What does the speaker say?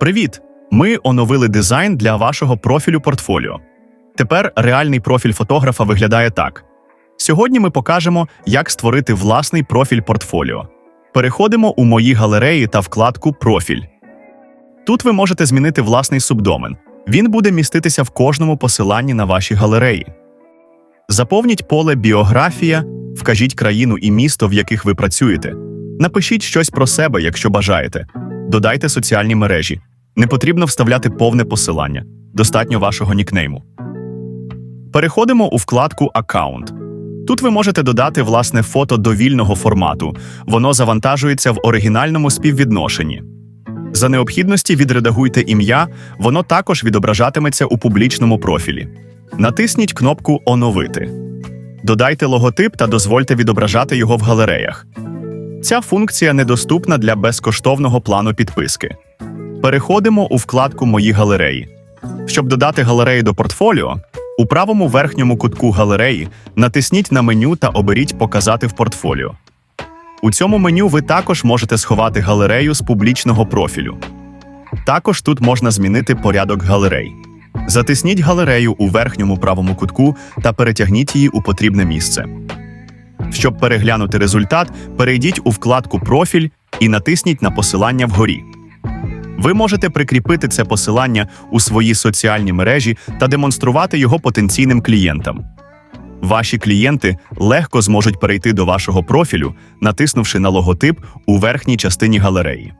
Привіт! Ми оновили дизайн для вашого профілю портфоліо. Тепер реальний профіль фотографа виглядає так. Сьогодні ми покажемо, як створити власний профіль портфоліо. Переходимо у мої галереї та вкладку Профіль. Тут ви можете змінити власний субдомен. Він буде міститися в кожному посиланні на ваші галереї. Заповніть поле Біографія, вкажіть країну і місто, в яких ви працюєте. Напишіть щось про себе, якщо бажаєте. Додайте соціальні мережі. Не потрібно вставляти повне посилання. Достатньо вашого нікнейму. Переходимо у вкладку Аккаунт. Тут ви можете додати власне фото довільного формату. Воно завантажується в оригінальному співвідношенні. За необхідності відредагуйте ім'я, воно також відображатиметься у публічному профілі. Натисніть кнопку Оновити. Додайте логотип та дозвольте відображати його в галереях. Ця функція недоступна для безкоштовного плану підписки. Переходимо у вкладку Мої галереї. Щоб додати галереї до портфоліо, у правому верхньому кутку галереї натисніть на меню та оберіть Показати в портфоліо. У цьому меню ви також можете сховати галерею з публічного профілю. Також тут можна змінити порядок галерей. Затисніть галерею у верхньому правому кутку та перетягніть її у потрібне місце. Щоб переглянути результат, перейдіть у вкладку Профіль і натисніть на посилання вгорі. Ви можете прикріпити це посилання у свої соціальні мережі та демонструвати його потенційним клієнтам. Ваші клієнти легко зможуть перейти до вашого профілю, натиснувши на логотип у верхній частині галереї.